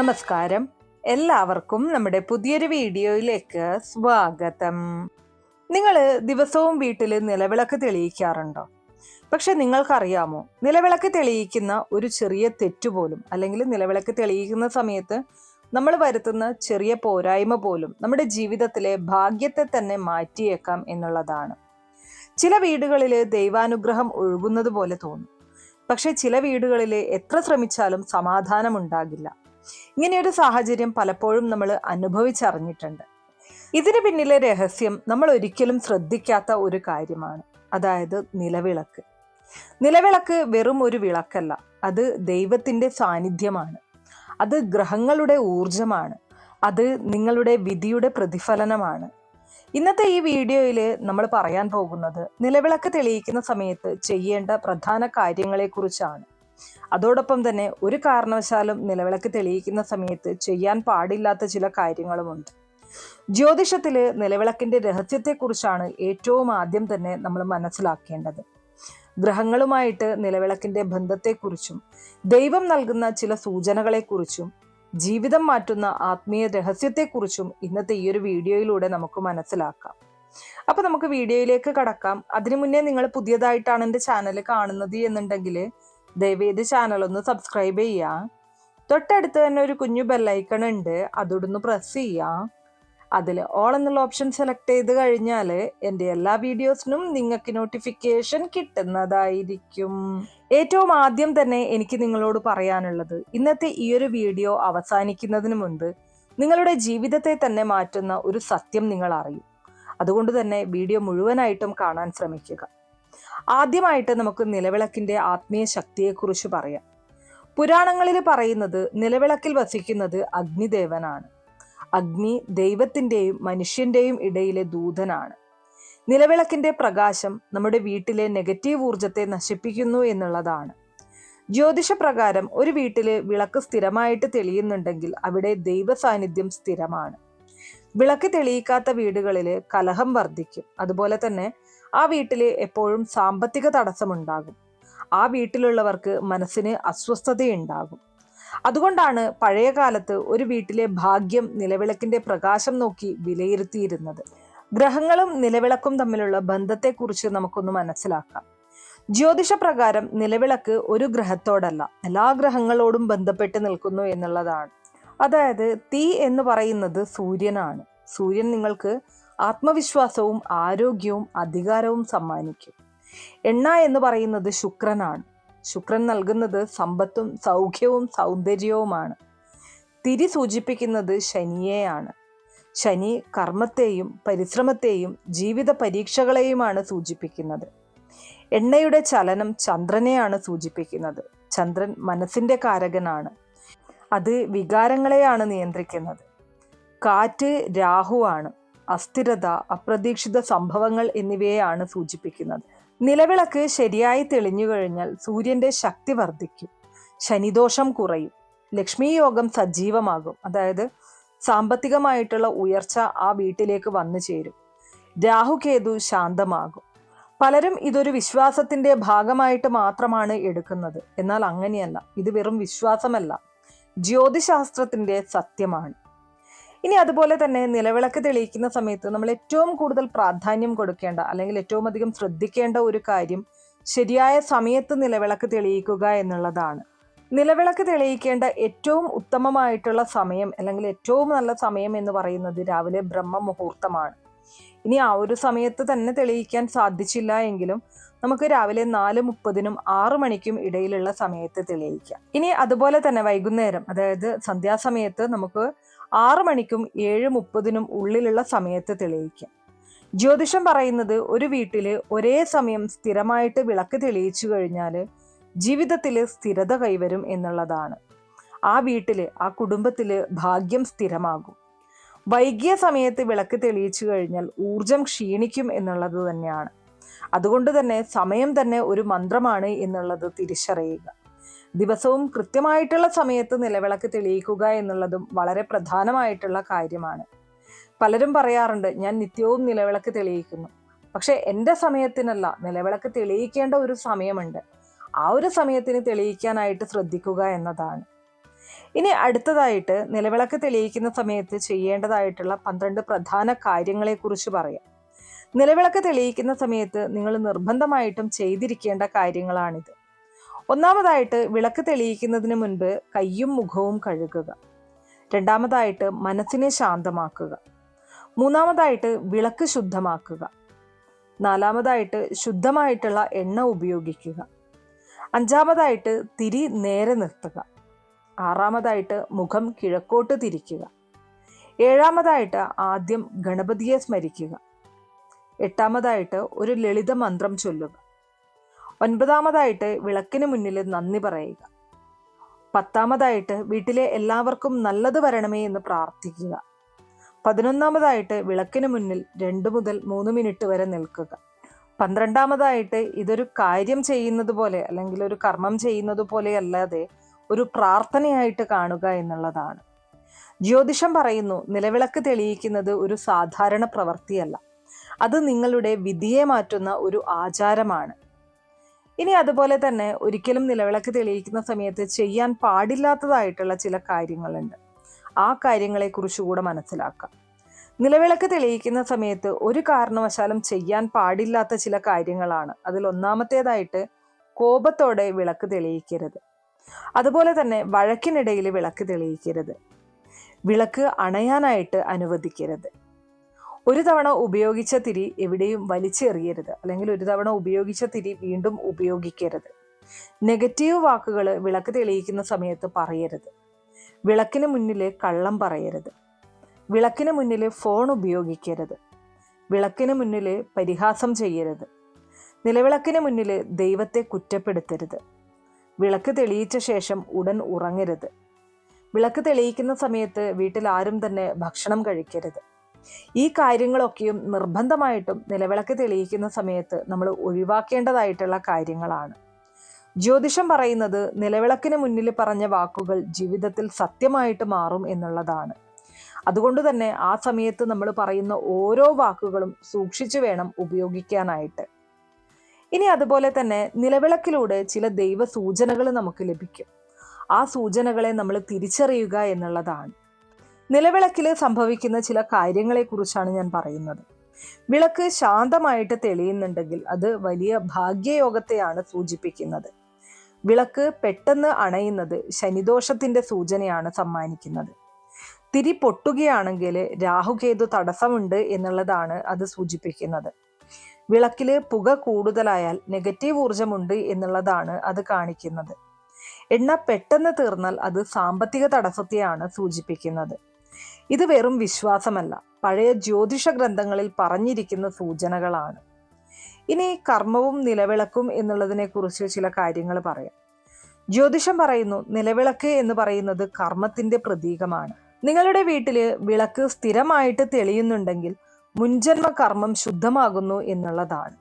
നമസ്കാരം. എല്ലാവർക്കും നമ്മുടെ പുതിയൊരു വീഡിയോയിലേക്ക് സ്വാഗതം. നിങ്ങൾ ദിവസവും വീട്ടിൽ നിലവിളക്ക് തെളിയിക്കാറുണ്ടോ? പക്ഷെ നിങ്ങൾക്കറിയാമോ നിലവിളക്ക് തെളിയിക്കുന്ന ഒരു ചെറിയ തെറ്റുപോലും അല്ലെങ്കിൽ നിലവിളക്ക് തെളിയിക്കുന്ന സമയത്ത് നമ്മൾ വരുത്തുന്ന ചെറിയ പോരായ്മ പോലും നമ്മുടെ ജീവിതത്തിലെ ഭാഗ്യത്തെ തന്നെ മാറ്റിയേക്കാം എന്നുള്ളതാണ്. ചില വീടുകളിൽ ദൈവാനുഗ്രഹം ഒഴുകുന്നത് പോലെ തോന്നും. പക്ഷെ ചില വീടുകളിൽ എത്ര ശ്രമിച്ചാലും സമാധാനം ഉണ്ടാകില്ല ഇങ്ങനെയൊരു സാഹചര്യം പലപ്പോഴും നമ്മൾ അനുഭവിച്ചറിഞ്ഞിട്ടുണ്ട്. ഇതിന് പിന്നിലെ രഹസ്യം നമ്മൾ ഒരിക്കലും ശ്രദ്ധിക്കാത്ത ഒരു കാര്യമാണ്. അതായത് നിലവിളക്ക്. നിലവിളക്ക് വെറും ഒരു വിളക്കല്ല. അത് ദൈവത്തിന്റെ സാന്നിധ്യമാണ്. അത് ഗ്രഹങ്ങളുടെ ഊർജമാണ് അത് നിങ്ങളുടെ വിധിയുടെ പ്രതിഫലനമാണ്. ഇന്നത്തെ ഈ വീഡിയോയിൽ നമ്മൾ പറയാൻ പോകുന്നത് നിലവിളക്ക് തെളിയിക്കുന്ന സമയത്ത് ചെയ്യേണ്ട പ്രധാന കാര്യങ്ങളെക്കുറിച്ചാണ്. അതോടൊപ്പം തന്നെ ഒരു കാരണവശാലും നിലവിളക്ക് തെളിയിക്കുന്ന സമയത്ത് ചെയ്യാൻ പാടില്ലാത്ത ചില കാര്യങ്ങളുമുണ്ട്. ജ്യോതിഷത്തിൽ നിലവിളക്കിന്റെ രഹസ്യത്തെക്കുറിച്ചാണ് ഏറ്റവും ആദ്യം തന്നെ നമ്മൾ മനസ്സിലാക്കേണ്ടത്. ഗ്രഹങ്ങളുമായിട്ട് നിലവിളക്കിന്റെ ബന്ധത്തെക്കുറിച്ചും ദൈവം നൽകുന്ന ചില സൂചനകളെക്കുറിച്ചും ജീവിതം മാറ്റുന്ന ആത്മീയ രഹസ്യത്തെക്കുറിച്ചും ഇന്നത്തെ ഈ ഒരു വീഡിയോയിലൂടെ നമുക്ക് മനസ്സിലാക്കാം. അപ്പൊ നമുക്ക് വീഡിയോയിലേക്ക് കടക്കാം. അതിനു മുന്നേ നിങ്ങൾ പുതിയതായിട്ടാണ് എന്റെ ചാനൽ കാണുന്നത് എന്നുണ്ടെങ്കിൽ ദയവേത് ചാനൽ ഒന്ന് സബ്സ്ക്രൈബ് ചെയ്യുക തൊട്ടടുത്ത് തന്നെ ഒരു കുഞ്ഞു ബെല്ലൈക്കൺ ഉണ്ട്. അതൊടൊന്ന് പ്രസ് ചെയ്യുക അതിൽ ഓൾ എന്നുള്ള ഓപ്ഷൻ സെലക്ട് ചെയ്ത് കഴിഞ്ഞാൽ എന്റെ എല്ലാ വീഡിയോസിനും നിങ്ങൾക്ക് നോട്ടിഫിക്കേഷൻ കിട്ടുന്നതായിരിക്കും. ഏറ്റവും ആദ്യം തന്നെ എനിക്ക് നിങ്ങളോട് പറയാനുള്ളത് ഇന്നത്തെ ഈ ഒരു വീഡിയോ അവസാനിക്കുന്നതിന് മുൻപ് നിങ്ങളുടെ ജീവിതത്തെ തന്നെ മാറ്റുന്ന ഒരു സത്യം നിങ്ങൾ അറിയും. അതുകൊണ്ട് തന്നെ വീഡിയോ മുഴുവനായിട്ടും കാണാൻ ശ്രമിക്കുക. ആദ്യമായിട്ട് നമുക്ക് നിലവിളക്കിന്റെ ആത്മീയ ശക്തിയെക്കുറിച്ച് പറയാം. പുരാണങ്ങളിൽ പറയുന്നത് നിലവിളക്കിൽ വസിക്കുന്നത് അഗ്നിദേവനാണ്. അഗ്നി ദൈവത്തിന്റെയും മനുഷ്യന്റെയും ഇടയിലെ ദൂതനാണ്. നിലവിളക്കിന്റെ പ്രകാശം നമ്മുടെ വീട്ടിലെ നെഗറ്റീവ് ഊർജത്തെ നശിപ്പിക്കുന്നു എന്നുള്ളതാണ്. ജ്യോതിഷപ്രകാരം ഒരു വീട്ടിൽ വിളക്ക് സ്ഥിരമായിട്ട് തെളിയുന്നുണ്ടെങ്കിൽ അവിടെ ദൈവ സാന്നിധ്യം സ്ഥിരമാണ്. വിളക്ക് തെളിയിക്കാത്ത വീടുകളിൽ കലഹം വർദ്ധിക്കും. അതുപോലെ തന്നെ ആ വീട്ടിൽ എപ്പോഴും സാമ്പത്തിക തടസ്സമുണ്ടാകും. ആ വീട്ടിലുള്ളവർക്ക് മനസ്സിന് അസ്വസ്ഥതയുണ്ടാകും. അതുകൊണ്ടാണ് പഴയ കാലത്ത് ഒരു വീട്ടിലെ ഭാഗ്യം നിലവിളക്കിന്റെ പ്രകാശം നോക്കി വിലയിരുത്തിയിരുന്നത്. ഗ്രഹങ്ങളും നിലവിളക്കും തമ്മിലുള്ള ബന്ധത്തെക്കുറിച്ച് നമുക്കൊന്ന് മനസ്സിലാക്കാം. ജ്യോതിഷപ്രകാരം നിലവിളക്ക് ഒരു ഗ്രഹത്തോടല്ല എല്ലാ ഗ്രഹങ്ങളോടും ബന്ധപ്പെട്ട് നിൽക്കുന്നു എന്നുള്ളതാണ്. അതായത് തീ എന്ന് പറയുന്നത് സൂര്യനാണ്. സൂര്യൻ നിങ്ങൾക്ക് ആത്മവിശ്വാസവും ആരോഗ്യവും അധികാരവും സമ്മാനിക്കും. എണ്ണ എന്ന് പറയുന്നത് ശുക്രനാണ്. ശുക്രൻ നൽകുന്നത് സമ്പത്തും സൗഖ്യവും സൗന്ദര്യവുമാണ്. തിരി സൂചിപ്പിക്കുന്നത് ശനിയെയാണ്. ശനി കർമ്മത്തെയും പരിശ്രമത്തെയും ജീവിത പരീക്ഷകളെയുമാണ് സൂചിപ്പിക്കുന്നത്. എണ്ണയുടെ ചലനം ചന്ദ്രനെയാണ് സൂചിപ്പിക്കുന്നത്. ചന്ദ്രൻ മനസ്സിന്റെ കാരകനാണ്. അത് വികാരങ്ങളെയാണ് നിയന്ത്രിക്കുന്നത്. കാറ്റ് രാഹുവാണ്. അസ്ഥിരത അപ്രതീക്ഷിത സംഭവങ്ങൾ എന്നിവയെയാണ് സൂചിപ്പിക്കുന്നത്. നിലവിളക്ക് ശരിയായി തെളിഞ്ഞു കഴിഞ്ഞാൽ സൂര്യന്റെ ശക്തി വർദ്ധിക്കും ശനിദോഷം കുറയും ലക്ഷ്മി യോഗം സജീവമാകും അതായത് സാമ്പത്തികമായിട്ടുള്ള ഉയർച്ച ആ വീട്ടിലേക്ക് വന്നു ചേരും. രാഹുകേതു ശാന്തമാകും. പലരും ഇതൊരു വിശ്വാസത്തിന്റെ ഭാഗമായിട്ട് മാത്രമാണ് എടുക്കുന്നത്. എന്നാൽ അങ്ങനെയല്ല ഇത് വെറും വിശ്വാസമല്ല. ജ്യോതിശാസ്ത്രത്തിന്റെ സത്യമാണ്. ഇനി അതുപോലെ തന്നെ നിലവിളക്ക് തെളിയിക്കുന്ന സമയത്ത് നമ്മൾ ഏറ്റവും കൂടുതൽ പ്രാധാന്യം കൊടുക്കേണ്ട അല്ലെങ്കിൽ ഏറ്റവും അധികം ശ്രദ്ധിക്കേണ്ട ഒരു കാര്യം ശരിയായ സമയത്ത് നിലവിളക്ക് തെളിയിക്കുക എന്നുള്ളതാണ്. നിലവിളക്ക് തെളിയിക്കേണ്ട ഏറ്റവും ഉത്തമമായിട്ടുള്ള സമയം അല്ലെങ്കിൽ ഏറ്റവും നല്ല സമയം എന്ന് പറയുന്നത് രാവിലെ ബ്രഹ്മ മുഹൂർത്തമാണ് ഇനി ആ ഒരു സമയത്ത് തന്നെ തെളിയിക്കാൻ സാധിച്ചില്ല എങ്കിലും നമുക്ക് രാവിലെ നാല് മുപ്പതിനും ആറു മണിക്കും ഇടയിലുള്ള സമയത്ത് തെളിയിക്കാം. ഇനി അതുപോലെ തന്നെ വൈകുന്നേരം അതായത് സന്ധ്യാസമയത്ത് നമുക്ക് ആറു മണിക്കും ഏഴ് മുപ്പതിനും ഉള്ളിലുള്ള സമയത്ത് തെളിയിക്കാം. ജ്യോതിഷം പറയുന്നത് ഒരു വീട്ടിൽ ഒരേ സമയം സ്ഥിരമായിട്ട് വിളക്ക് തെളിയിച്ചു കഴിഞ്ഞാൽ ജീവിതത്തിൽ സ്ഥിരത കൈവരും എന്നുള്ളതാണ്. ആ വീട്ടിൽ ആ കുടുംബത്തിൽ ഭാഗ്യം സ്ഥിരമാകും. വൈകിയ സമയത്ത് വിളക്ക് തെളിയിച്ചു കഴിഞ്ഞാൽ ഊർജം ക്ഷീണിക്കും എന്നുള്ളത് തന്നെയാണ്. അതുകൊണ്ട് തന്നെ സമയം തന്നെ ഒരു മന്ത്രമാണ് എന്നുള്ളത് തിരിച്ചറിയുക. ദിവസവും കൃത്യമായിട്ടുള്ള സമയത്ത് നിലവിളക്ക് തെളിയിക്കുക എന്നുള്ളതും വളരെ പ്രധാനമായിട്ടുള്ള കാര്യമാണ്. പലരും പറയാറുണ്ട് ഞാൻ നിത്യവും നിലവിളക്ക് തെളിയിക്കുന്നു. പക്ഷേ എന്റെ സമയത്തിനല്ല നിലവിളക്ക് തെളിയിക്കേണ്ട ഒരു സമയമുണ്ട്. ആ ഒരു സമയത്തിന് തെളിയിക്കാനായിട്ട് ശ്രദ്ധിക്കുക എന്നതാണ്. ഇനി അടുത്തതായിട്ട് നിലവിളക്ക് തെളിയിക്കുന്ന സമയത്ത് ചെയ്യേണ്ടതായിട്ടുള്ള പന്ത്രണ്ട് പ്രധാന കാര്യങ്ങളെക്കുറിച്ച് പറയാം. നിലവിളക്ക് തെളിയിക്കുന്ന സമയത്ത് നിങ്ങൾ നിർബന്ധമായിട്ടും ചെയ്തിരിക്കേണ്ട കാര്യങ്ങളാണിത്. ഒന്നാമതായിട്ട് വിളക്ക് തെളിയിക്കുന്നതിന് മുൻപ് കയ്യും മുഖവും കഴുകുക. രണ്ടാമതായിട്ട് മനസ്സിനെ ശാന്തമാക്കുക. മൂന്നാമതായിട്ട് വിളക്ക് ശുദ്ധമാക്കുക. നാലാമതായിട്ട് ശുദ്ധമായിട്ടുള്ള എണ്ണ ഉപയോഗിക്കുക. അഞ്ചാമതായിട്ട് തിരി നേരെ നിർത്തുക. ആറാമതായിട്ട് മുഖം കിഴക്കോട്ട് തിരിക്കുക. ഏഴാമതായിട്ട് ആദ്യം ഗണപതിയെ സ്മരിക്കുക. എട്ടാമതായിട്ട് ഒരു ലളിത മന്ത്രം ചൊല്ലുക. ഒൻപതാമതായിട്ട് വിളക്കിന് മുന്നിൽ നന്ദി പറയുക. പത്താമതായിട്ട് വീട്ടിലെ എല്ലാവർക്കും നല്ലത് വരണമേ എന്ന് പ്രാർത്ഥിക്കുക. പതിനൊന്നാമതായിട്ട് വിളക്കിന് മുന്നിൽ രണ്ട് മുതൽ മൂന്ന് മിനിറ്റ് വരെ നിൽക്കുക. പന്ത്രണ്ടാമതായിട്ട് ഇതൊരു കാര്യം ചെയ്യുന്നത് പോലെ അല്ലെങ്കിൽ ഒരു കർമ്മം ചെയ്യുന്നത് പോലെ അല്ലാതെ ഒരു പ്രാർത്ഥനയായിട്ട് കാണുക എന്നുള്ളതാണ്. ജ്യോതിഷം പറയുന്നു നിലവിളക്ക് തെളിയിക്കുന്നത് ഒരു സാധാരണ പ്രവൃത്തിയല്ല. അത് നിങ്ങളുടെ വിധിയെ മാറ്റുന്ന ഒരു ആചാരമാണ്. ഇനി അതുപോലെ തന്നെ ഒരിക്കലും നിലവിളക്ക് തെളിയിക്കുന്ന സമയത്ത് ചെയ്യാൻ പാടില്ലാത്തതായിട്ടുള്ള ചില കാര്യങ്ങളുണ്ട്. ആ കാര്യങ്ങളെക്കുറിച്ച് കൂടെ മനസ്സിലാക്കാം. നിലവിളക്ക് തെളിയിക്കുന്ന സമയത്ത് ഒരു കാരണവശാലും ചെയ്യാൻ പാടില്ലാത്ത ചില കാര്യങ്ങളാണ്. അതിൽ ഒന്നാമത്തേതായിട്ട് കോപത്തോടെ വിളക്ക് തെളിയിക്കരുത്. അതുപോലെ തന്നെ വഴക്കിനിടയിൽ വിളക്ക് തെളിയിക്കരുത്. വിളക്ക് അണയാനായിട്ട് അനുവദിക്കരുത്. ഒരു തവണ ഉപയോഗിച്ച തിരി എവിടെയും വലിച്ചെറിയരുത്. അല്ലെങ്കിൽ ഒരു തവണ ഉപയോഗിച്ച തിരി വീണ്ടും ഉപയോഗിക്കരുത്. നെഗറ്റീവ് വാക്കുകൾ വിളക്ക് തെളിയിക്കുന്ന സമയത്ത് പറയരുത്. വിളക്കിന് മുന്നിൽ കള്ളം പറയരുത്. വിളക്കിന് മുന്നിൽ ഫോൺ ഉപയോഗിക്കരുത്. വിളക്കിന് മുന്നിൽ പരിഹാസം ചെയ്യരുത്. നിലവിളക്കിന് മുന്നിൽ ദൈവത്തെ കുറ്റപ്പെടുത്തരുത്. വിളക്ക് തെളിയിച്ച ശേഷം ഉടൻ ഉറങ്ങരുത്. വിളക്ക് തെളിയിക്കുന്ന സമയത്ത് വീട്ടിൽ ആരും തന്നെ ഭക്ഷണം കഴിക്കരുത്. ഈ കാര്യങ്ങളൊക്കെയും നിർബന്ധമായിട്ടും നിലവിളക്ക് തെളിയിക്കുന്ന സമയത്ത് നമ്മൾ ഒഴിവാക്കേണ്ടതായിട്ടുള്ള കാര്യങ്ങളാണ്. ജ്യോതിഷം പറയുന്നത് നിലവിളക്കിന് മുന്നിൽ പറഞ്ഞ വാക്കുകൾ ജീവിതത്തിൽ സത്യമായിട്ട് മാറും എന്നുള്ളതാണ്. അതുകൊണ്ട് തന്നെ ആ സമയത്ത് നമ്മൾ പറയുന്ന ഓരോ വാക്കുകളും സൂക്ഷിച്ചു വേണം ഉപയോഗിക്കാനായിട്ട്. ഇനി അതുപോലെ തന്നെ നിലവിളക്കിലൂടെ ചില ദൈവ സൂചനകൾ നമുക്ക് ലഭിക്കും. ആ സൂചനകളെ നമ്മൾ തിരിച്ചറിയുക എന്നുള്ളതാണ്. നിലവിളക്കിൽ സംഭവിക്കുന്ന ചില കാര്യങ്ങളെക്കുറിച്ചാണ് ഞാൻ പറയുന്നത്. വിളക്ക് ശാന്തമായിട്ട് തെളിയുന്നുണ്ടെങ്കിൽ അത് വലിയ ഭാഗ്യയോഗത്തെയാണ് സൂചിപ്പിക്കുന്നത്. വിളക്ക് പെട്ടെന്ന് അണയുന്നത് ശനിദോഷത്തിന്റെ സൂചനയാണ് സമ്മാനിക്കുന്നത്. തിരി പൊട്ടുകയാണെങ്കിൽ രാഹുകേതു തടസ്സമുണ്ട് എന്നുള്ളതാണ് അത് സൂചിപ്പിക്കുന്നത്. വിളക്കിൽ പുക കൂടുതലായാൽ നെഗറ്റീവ് ഊർജമുണ്ട് എന്നുള്ളതാണ് അത് കാണിക്കുന്നത്. എണ്ണ പെട്ടെന്ന് തീർന്നാൽ അത് സാമ്പത്തിക തടസ്സത്തെയാണ് സൂചിപ്പിക്കുന്നത്. ഇത് വെറും വിശ്വാസമല്ല. പഴയ ജ്യോതിഷ ഗ്രന്ഥങ്ങളിൽ പറഞ്ഞിരിക്കുന്ന സൂചനകളാണ്. ഇനി കർമ്മവും നിലവിളക്കും എന്നുള്ളതിനെ കുറിച്ച് ചില കാര്യങ്ങൾ പറയാം. ജ്യോതിഷം പറയുന്നു നിലവിളക്ക് എന്ന് പറയുന്നത് കർമ്മത്തിന്റെ പ്രതീകമാണ്. നിങ്ങളുടെ വീട്ടിൽ വിളക്ക് സ്ഥിരമായിട്ട് തെളിയുന്നുണ്ടെങ്കിൽ മുൻജന്മ കർമ്മം ശുദ്ധമാകുന്നു എന്നുള്ളതാണ്.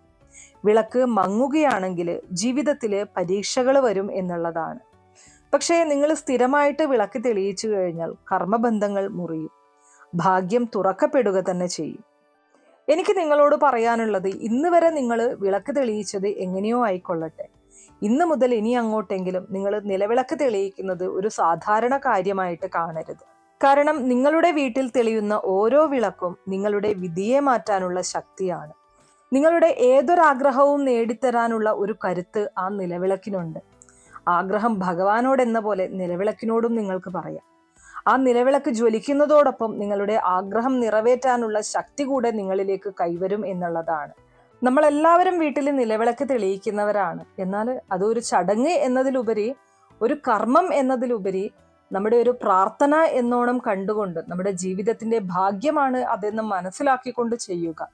വിളക്ക് മങ്ങുകയാണെങ്കിൽ ജീവിതത്തിൽ പരീക്ഷകൾ വരും എന്നുള്ളതാണ്. പക്ഷേ നിങ്ങൾ സ്ഥിരമായിട്ട് വിളക്ക് തെളിയിച്ചു കഴിഞ്ഞാൽ കർമ്മബന്ധങ്ങൾ മുറിയും. ഭാഗ്യം തുറക്കപ്പെടുക തന്നെ ചെയ്യും. എനിക്ക് നിങ്ങളോട് പറയാനുള്ളത് ഇന്ന് വരെ നിങ്ങൾ വിളക്ക് തെളിയിച്ചത് എങ്ങനെയോ ആയിക്കൊള്ളട്ടെ. ഇന്ന് മുതൽ ഇനി അങ്ങോട്ടെങ്കിലും നിങ്ങൾ നിലവിളക്ക് തെളിയിക്കുന്നത് ഒരു സാധാരണ കാര്യമായിട്ട് കാണരുത്. കാരണം നിങ്ങളുടെ വീട്ടിൽ തെളിയുന്ന ഓരോ വിളക്കും നിങ്ങളുടെ വിധിയെ മാറ്റാനുള്ള ശക്തിയാണ്. നിങ്ങളുടെ ഏതൊരാഗ്രഹവും നേടിത്തരാനുള്ള ഒരു കരുത്ത് ആ നിലവിളക്കിനുണ്ട്. ആഗ്രഹം ഭഗവാനോടെന്ന പോലെ നിലവിളക്കിനോടും നിങ്ങൾക്ക് പറയാം. ആ നിലവിളക്ക് ജ്വലിക്കുന്നതോടൊപ്പം നിങ്ങളുടെ ആഗ്രഹം നിറവേറ്റാനുള്ള ശക്തി കൂടെ നിങ്ങളിലേക്ക് കൈവരും എന്നുള്ളതാണ്. നമ്മളെല്ലാവരും വീട്ടിൽ നിലവിളക്ക് തെളിയിക്കുന്നവരാണ്. എന്നാൽ അതൊരു ചടങ്ങ് എന്നതിലുപരി ഒരു കർമ്മം എന്നതിലുപരി നമ്മുടെ ഒരു പ്രാർത്ഥന എന്നോണം കണ്ടുകൊണ്ട് നമ്മുടെ ജീവിതത്തിന്റെ ഭാഗ്യമാണ് അതെന്ന് മനസ്സിലാക്കിക്കൊണ്ട് ചെയ്യുക.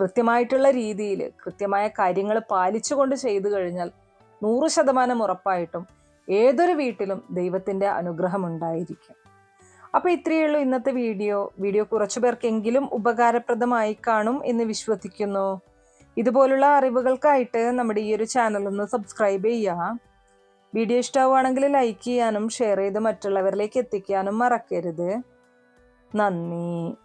കൃത്യമായിട്ടുള്ള രീതിയിൽ കൃത്യമായ കാര്യങ്ങൾ പാലിച്ചുകൊണ്ട് ചെയ്തു കഴിഞ്ഞാൽ നൂറ് ശതമാനം ഉറപ്പായിട്ടും ഏതൊരു വീട്ടിലും ദൈവത്തിന്റെ അനുഗ്രഹം ഉണ്ടായിരിക്കും. അപ്പോൾ ഇത്രയേ ഉള്ളൂ ഇന്നത്തെ വീഡിയോ. വീഡിയോ കുറച്ചു പേർക്കെങ്കിലും ഉപകാരപ്രദമായി കാണും എന്ന് വിശ്വസിക്കുന്നു. ഇതുപോലുള്ള അറിവുകൾക്കായിട്ട് നമ്മുടെ ഈ ഒരു ചാനൽ ഒന്ന് സബ്സ്ക്രൈബ് ചെയ്യുക വീഡിയോ ഇഷ്ടമാവുകയാണെങ്കിൽ ലൈക്ക് ചെയ്യാനും ഷെയർ ചെയ്ത് മറ്റുള്ളവരിലേക്ക് എത്തിക്കാനും മറക്കരുത്. നന്ദി.